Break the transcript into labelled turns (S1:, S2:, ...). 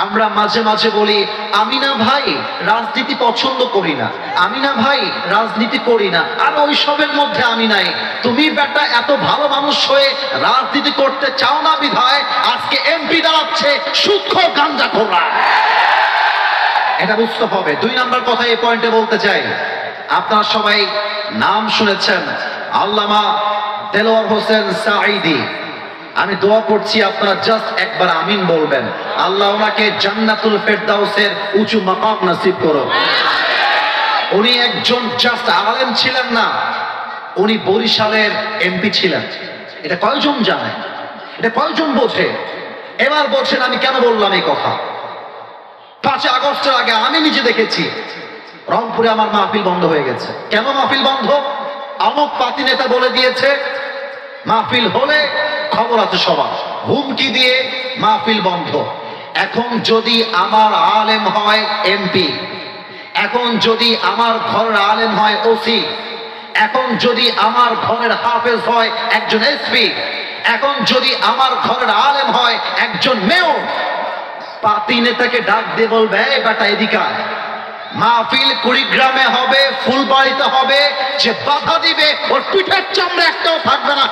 S1: আমরা মাঝে মাঝে বলি, আমি না ভাই, রাজনীতি পছন্দ করি না। আমি না ভাই, রাজনীতি করি না। আর ওইসবের মধ্যে আমি নাই। তুমি বেটা এত ভালো মানুষ হয়ে রাজনীতি করতে চাও না বিধায়, আজকে এমপি দাঁড়াচ্ছে সূক্ষ্ম গাঞ্জা খোরা এটা বুঝতে হবে। দুই নাম্বার কথা এই পয়েন্টে বলতে চাই। আপনারা সবাই নাম শুনেছেন। আল্লামা দেলোয়ার হোসেন সাঈদি। আমি দোয়া করছি আপনারা জাস্ট একবার আমিন বলবেন। আল্লাহ ওনাকে জান্নাতুল ফেরদাউসের উঁচু মাকাম নসিব করো উনি একজন জাস্ট আলেম ছিলেন না, উনি বরিশালের এমপি ছিলেন। এটা কয়জন জানে? এটা কয়জন বোঝে? এবার বলছেন, আমি কেন বললাম এই কথা? পাঁচ আগস্টের আগে আমি নিজে দেখেছি, রংপুরে আমার মাহফিল বন্ধ হয়ে গেছে। কেন মাহফিল বন্ধ? আমক পাতি নেতা বলে দিয়েছে, মাহফিল হলে খবর আছে সবার। হুমকি দিয়ে মাহফিল বন্ধ। এখন যদি আমার আলেম হয় এমপি, এখন যদি আমার ঘরের আলেম হয় ওসি, এখন যদি আমার ঘরের হাফেজ হয় একজন এসপি, এখন যদি আমার ঘরের আলেম হয় একজন মেয়র, পাতি নেতাকে ডাক দিয়ে বলবে বেটা, এদিকে আয়। মাহফিল কুড়িগ্রামে হবে, ফুলবাড়িতে হবে, যে বাধা দিবে, ওর পিঠের চামড়া একটাও থাকবে না।